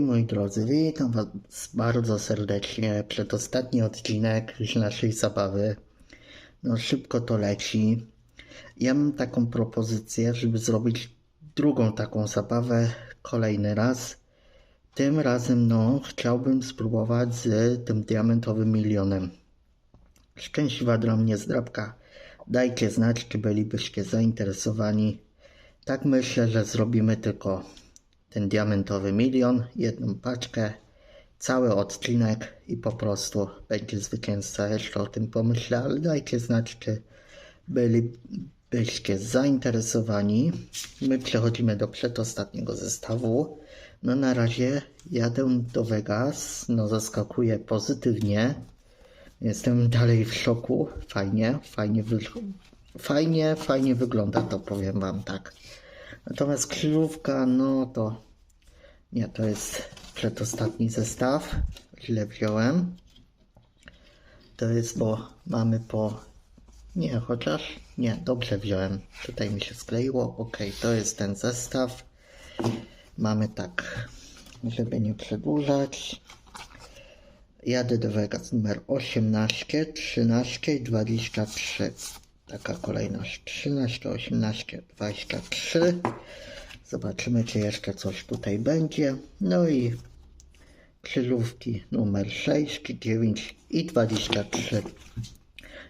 Moi drodzy, witam was bardzo serdecznie. Przedostatni odcinek z naszej zabawy. No szybko to leci. Ja mam taką propozycję, żeby zrobić drugą taką zabawę kolejny raz. Tym razem no chciałbym spróbować z tym diamentowym milionem. Szczęśliwa dla mnie zdrabka. Dajcie znać, czy bylibyście zainteresowani. Tak myślę, że zrobimy tylko ten diamentowy milion, jedną paczkę, cały odcinek i po prostu będzie zwycięzca. Jeszcze o tym pomyślę, ale dajcie znać, czy bylibyście zainteresowani. My przechodzimy do przedostatniego zestawu. No na razie jadę do Vegas, no zaskakuje pozytywnie. Jestem dalej w szoku. Fajnie, fajnie, fajnie, fajnie wygląda to, powiem wam tak. Natomiast krzyżówka, no to nie, to jest przedostatni zestaw. Źle wziąłem. To jest, bo mamy po... Nie, chociaż... Nie, dobrze wziąłem. Tutaj mi się skleiło. Ok, to jest ten zestaw. Mamy tak, żeby nie przedłużać. Jadę do Vegas numer 18, 13 i 23. Taka kolejność. 13, 18, 23. Zobaczymy, czy jeszcze coś tutaj będzie. No i krzyżówki numer 6, 9 i 23.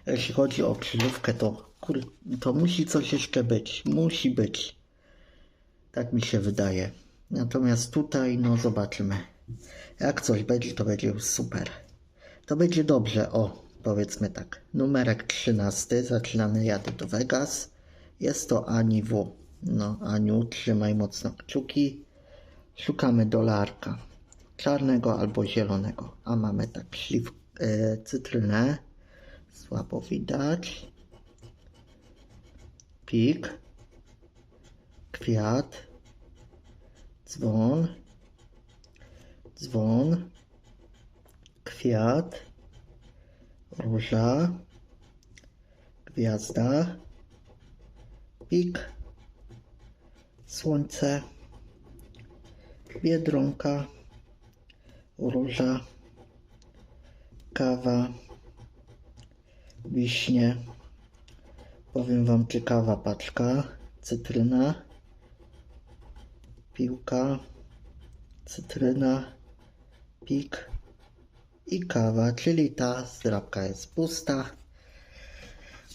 Jeśli chodzi o krzyżówkę, to, kur, to musi coś jeszcze być. Musi być. Tak mi się wydaje. Natomiast tutaj, no zobaczymy. Jak coś będzie, to będzie już super. To będzie dobrze. O, powiedzmy tak. Numerek 13. Zaczynamy jadę do Vegas. Jest to Ani W. No, Aniu, trzymaj mocno kciuki. Szukamy dolarka. Czarnego albo zielonego. A mamy tak śliw, e, cytrynę. Słabo widać. Pik. Kwiat. Dzwon. Dzwon. Kwiat. Róża. Gwiazda. Pik słońce, biedronka, róża, kawa, wiśnie. Powiem Wam ciekawa paczka, cytryna, piłka, cytryna, pik i kawa, czyli ta zdrabka jest pusta.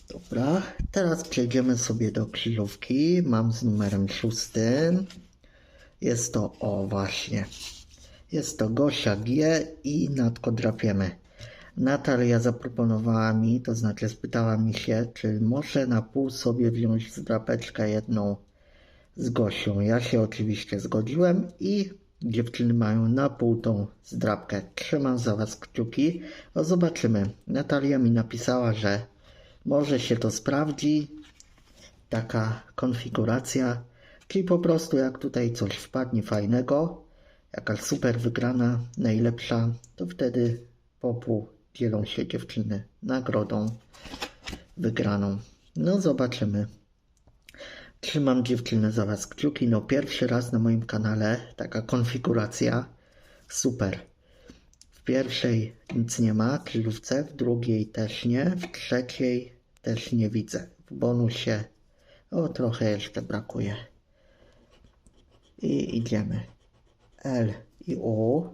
Dobra, teraz przejdziemy sobie do krzyżówki. Mam z numerem szóstym. Jest to, o właśnie, jest to Gosia G i nadkodrapiemy. Natalia zaproponowała mi, to znaczy spytała mi się, czy może na pół sobie wziąć zdrapeczkę jedną z Gosią. Ja się oczywiście zgodziłem i dziewczyny mają na pół tą zdrapkę. Trzymam za Was kciuki. O, zobaczymy. Natalia mi napisała, że może się to sprawdzi, taka konfiguracja, czyli po prostu jak tutaj coś wpadnie fajnego, jakaś super wygrana, najlepsza, to wtedy po pół dzielą się dziewczyny nagrodą wygraną. No zobaczymy. Trzymam dziewczyny za Was kciuki. No pierwszy raz na moim kanale taka konfiguracja. Super. W pierwszej nic nie ma, krzyżówce, w drugiej też nie, w trzeciej też nie widzę. W bonusie o trochę jeszcze brakuje. I idziemy. L i U.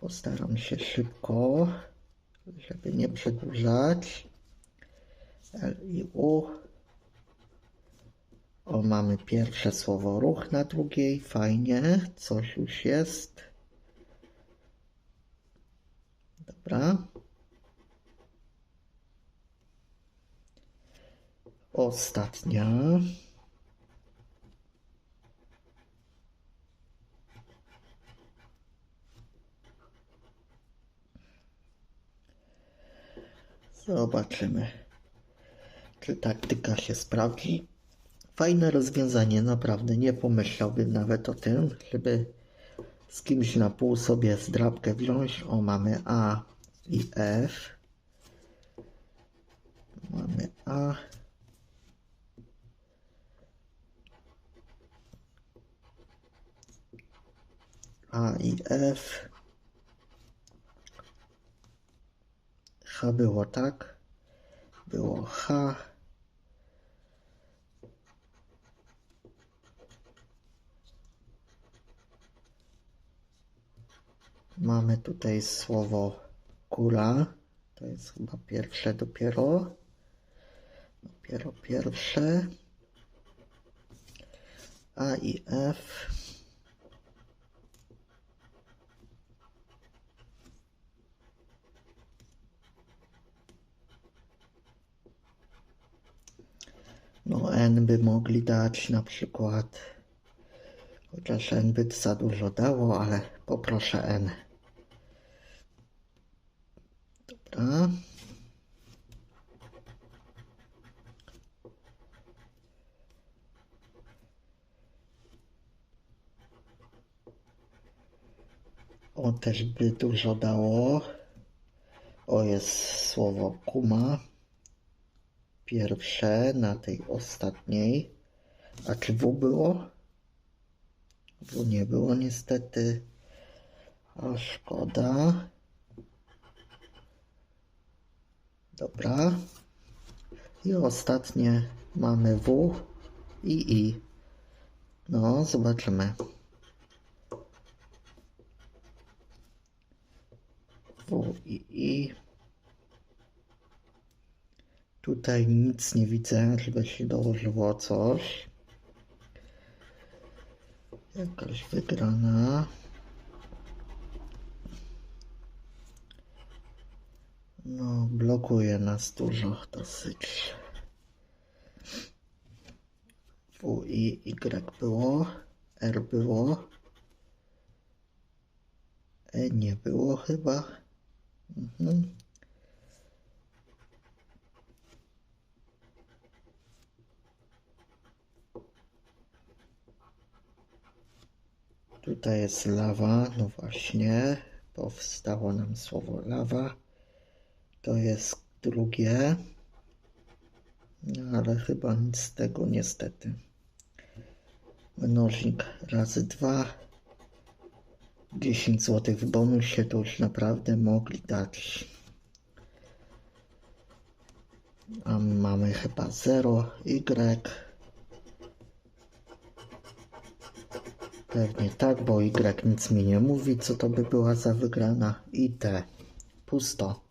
Postaram się szybko, żeby nie przedłużać. L i U. O, mamy pierwsze słowo ruch na drugiej. Fajnie, coś już jest. Dobra. Ostatnia. Zobaczymy, czy taktyka się sprawdzi. Fajne rozwiązanie, naprawdę. Nie pomyślałbym nawet o tym, żeby z kimś na pół sobie zdrabkę wziąć. O, mamy A i F. Mamy A. A i F. H było tak. Było H. Mamy tutaj słowo kula. To jest chyba pierwsze dopiero. Dopiero pierwsze. A i F. No N by mogli dać na przykład. Chociaż N by za dużo dało, ale poproszę N. Dobra. O też by dużo dało. O jest słowo kuma. Pierwsze na tej ostatniej. A czy W było? W nie było niestety. A szkoda. Dobra. I ostatnie mamy W i I. No, zobaczymy. W i I. Tutaj nic nie widzę, żeby się dołożyło coś. Jakaś wygrana. No, blokuje nas dużo dosyć. W, I, Y było, R było, E nie było chyba. Mhm. Tutaj jest lawa, no właśnie, powstało nam słowo lawa. To jest drugie, ale chyba nic z tego niestety. Mnożnik razy dwa. 10 zł w bonusie to już naprawdę mogli dać. A mamy chyba 0, Y. Pewnie tak, bo Y nic mi nie mówi, co to by była za wygrana. I T. Pusto.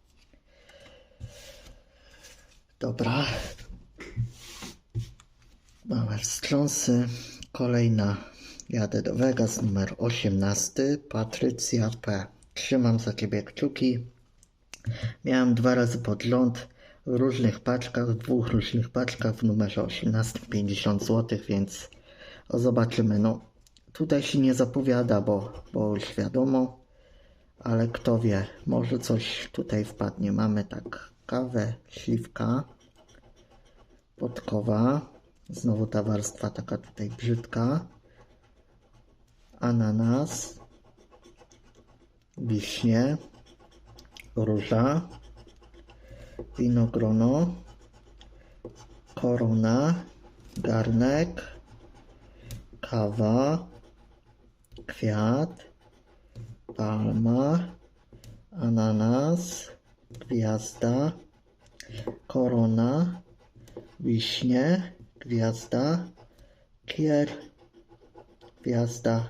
Dobra. Małe wstrząsy. Kolejna. Jadę do Vegas, numer 18. Patrycja P. Trzymam za ciebie kciuki. Miałem dwa razy podgląd w różnych paczkach, w dwóch różnych paczkach w numerze 18 50 zł, więc zobaczymy. No, tutaj się nie zapowiada, bo, bo już wiadomo, ale kto wie, może coś tutaj wpadnie. Mamy tak kawę, śliwka, podkowa, znowu ta warstwa taka tutaj brzydka, ananas, wiśnie, róża, winogrono, korona, garnek, kawa, kwiat, palma, ananas, gwiazda, korona, wiśnie, gwiazda, kier, gwiazda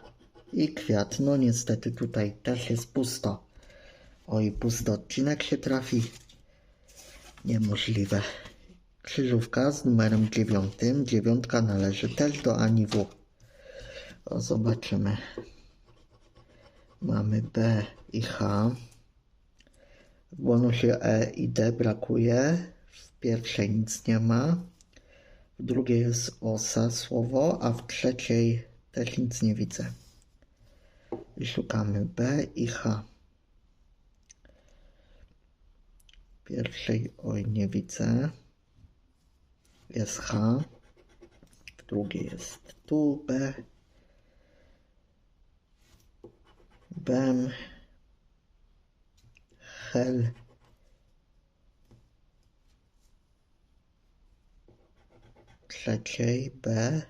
i kwiat. No niestety tutaj też jest pusto. Oj, pusty odcinek się trafi. Niemożliwe. Krzyżówka z numerem dziewiątym. Dziewiątka należy też do Ani W. O, zobaczymy. Mamy B i H. W bonusie E i D brakuje. W pierwszej nic nie ma. W drugiej jest osa słowo, a w trzeciej też nic nie widzę. I szukamy B i H. W pierwszej oj nie widzę. Jest H. W drugiej jest tu B. Bem. Hel. Trzeciej B.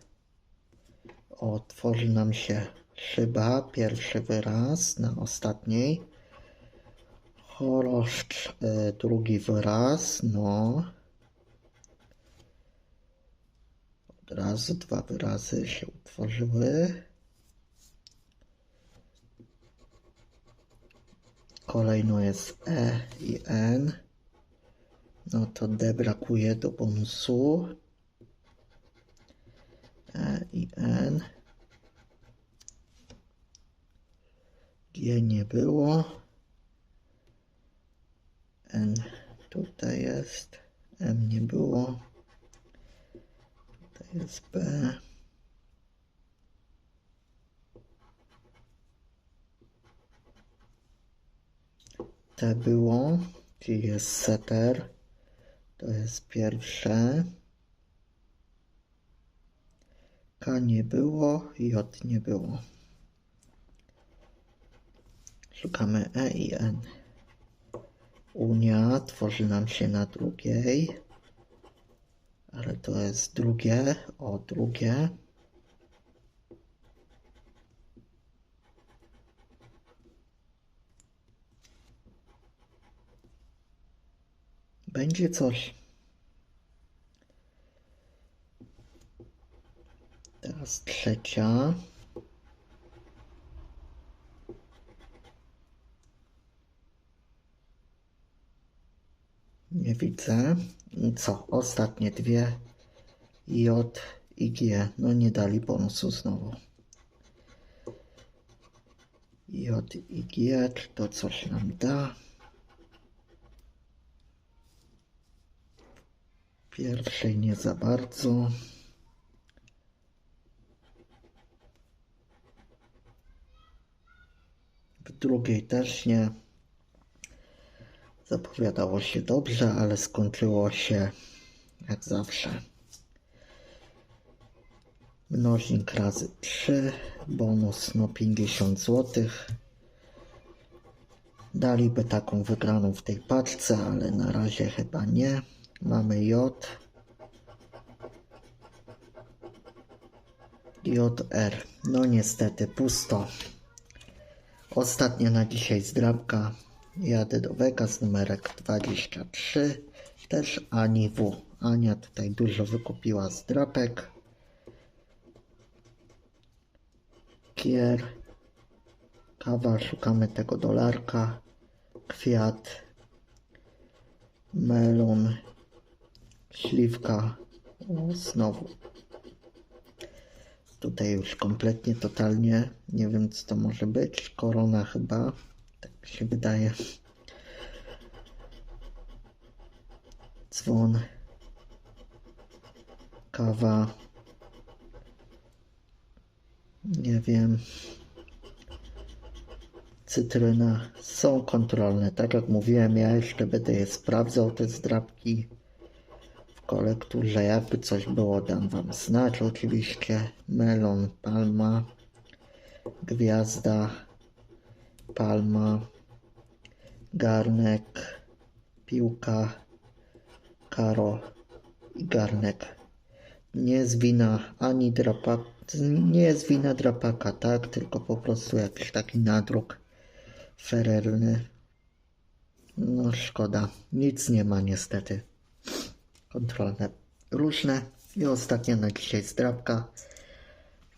O, tworzy nam się Szyba, pierwszy wyraz na ostatniej. Choroszcz, y, drugi wyraz, no. Od razu dwa wyrazy się utworzyły. Kolejno jest E i N. No to D brakuje do bonusu. E i N. G nie było. N tutaj jest. M nie było. Tutaj jest B. T było, czyli jest setter. To jest pierwsze. K nie było, J nie było. Szukamy E i N. Unia tworzy nam się na drugiej. Ale to jest drugie, o drugie. Będzie coś. Teraz trzecia. Nie widzę. Co? Ostatnie dwie. J i G. No nie dali bonusu znowu. J i G. Czy to coś nam da? Pierwszej nie za bardzo. W drugiej też nie. Zapowiadało się dobrze, ale skończyło się jak zawsze. Mnożnik razy 3, bonus no 50 zł. Daliby taką wygraną w tej paczce, ale na razie chyba nie. Mamy J. JR. No niestety pusto. Ostatnia na dzisiaj zdrabka. Jadę do Vegas, numerek 23. Też Ani W. Ania tutaj dużo wykupiła zdrapek. Kier. Kawa, szukamy tego dolarka. Kwiat. Melon. Śliwka. Znowu. Tutaj już kompletnie, totalnie nie wiem co to może być. Korona chyba. Tak się wydaje. Dzwon. Kawa. Nie wiem. Cytryna. Są kontrolne. Tak jak mówiłem, ja jeszcze będę je sprawdzał, te zdrabki kolekturze. Jakby coś było, dam wam znać oczywiście. Melon, palma, gwiazda, palma, garnek, piłka, karo i garnek. Nie jest wina ani drapaka, nie jest wina drapaka, tak? Tylko po prostu jakiś taki nadruk ferelny. No szkoda, nic nie ma niestety. Kontrolne różne. I ostatnia na dzisiaj zdrabka.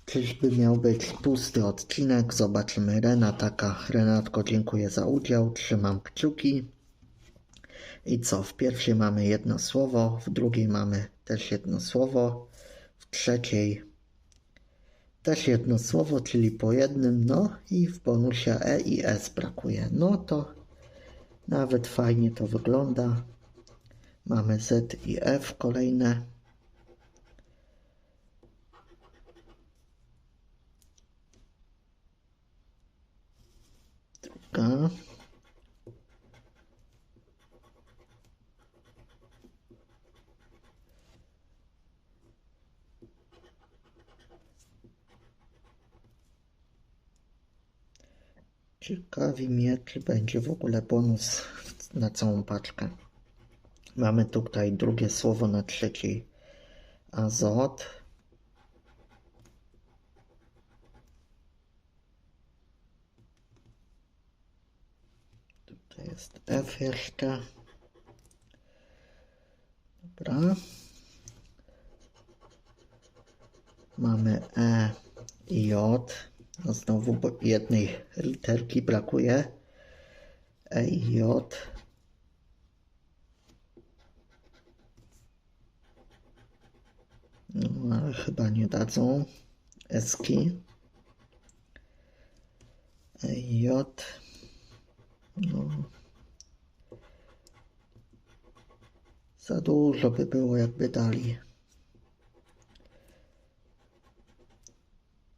Czyżby miał być pusty odcinek? Zobaczymy. Renataka. Renatko, dziękuję za udział. Trzymam kciuki. I co? W pierwszej mamy jedno słowo, w drugiej mamy też jedno słowo, w trzeciej też jedno słowo, czyli po jednym, no i w bonusie E i S brakuje. No to nawet fajnie to wygląda. Mamy Z i F kolejne. Druga. Ciekawi mnie, czy będzie w ogóle bonus na całą paczkę. Mamy tutaj drugie słowo na trzeciej azot. Tutaj jest F jeszcze. Dobra. Mamy E i J. Znowu jednej literki brakuje. E i J. No ale chyba nie dadzą. Eski. J. No. Za dużo by było, jakby dali.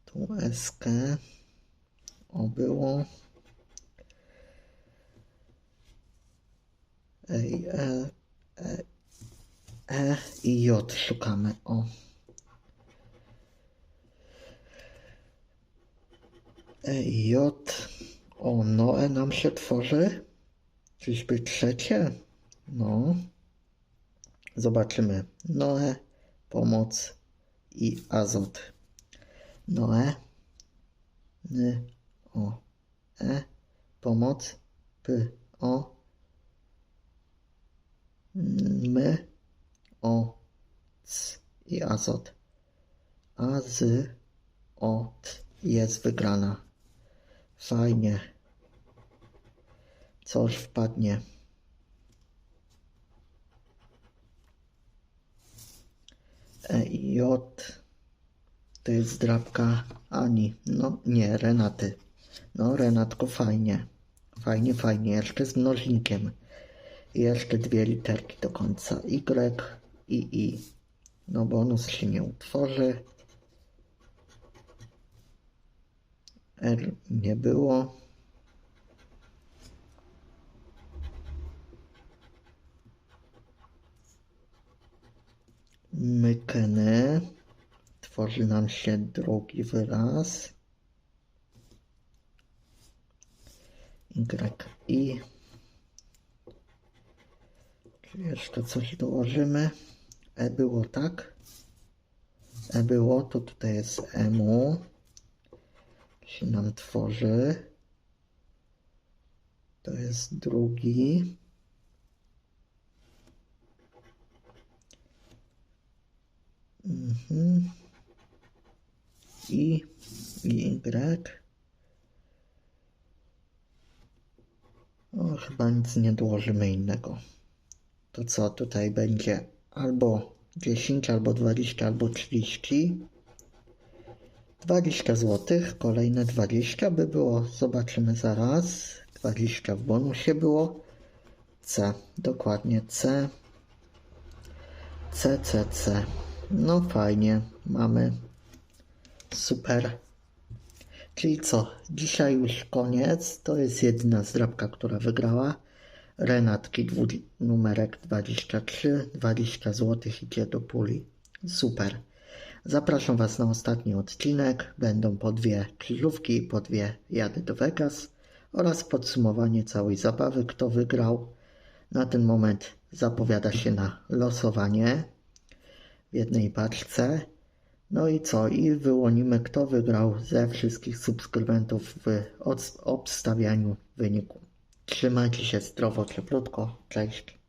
Tu eskę. O, było. Ej, e, e, e i J szukamy. O. E i J. O, Noe nam się tworzy. Czyżby trzecie? No. Zobaczymy. Noe, pomoc i azot. Noe, ny, o, e, pomoc, p, o, my, o, c i azot. A z, jest wygrana. Fajnie. Coś wpadnie. E J to jest drapka Ani. No nie, Renaty. No Renatko fajnie. Fajnie, fajnie. Jeszcze z mnożnikiem. Jeszcze dwie literki do końca. Y i I. No bonus się nie utworzy. R nie było. Mykeny. Tworzy nam się drugi wyraz. Y, I. Czy jeszcze coś dołożymy? E było tak. E było, to tutaj jest emu. Się nam tworzy. To jest drugi. Mhm. I, I, Y. O, chyba nic nie dołożymy innego. To co tutaj będzie? Albo 10, albo 20, albo 30. 20 zł, kolejne 20 by było, zobaczymy zaraz. 20 w bonusie było. C, dokładnie C. C, C, C. No fajnie, mamy. Super. Czyli co, dzisiaj już koniec. To jest jedyna zdrabka, która wygrała. Renatki dwu, numerek 23, 20 zł idzie do puli. Super. Zapraszam Was na ostatni odcinek. Będą po dwie krzyżówki, po dwie jady do Vegas oraz podsumowanie całej zabawy, kto wygrał. Na ten moment zapowiada się na losowanie w jednej paczce. No i co? I wyłonimy, kto wygrał ze wszystkich subskrybentów w obstawianiu wyniku. Trzymajcie się zdrowo, cieplutko. Cześć.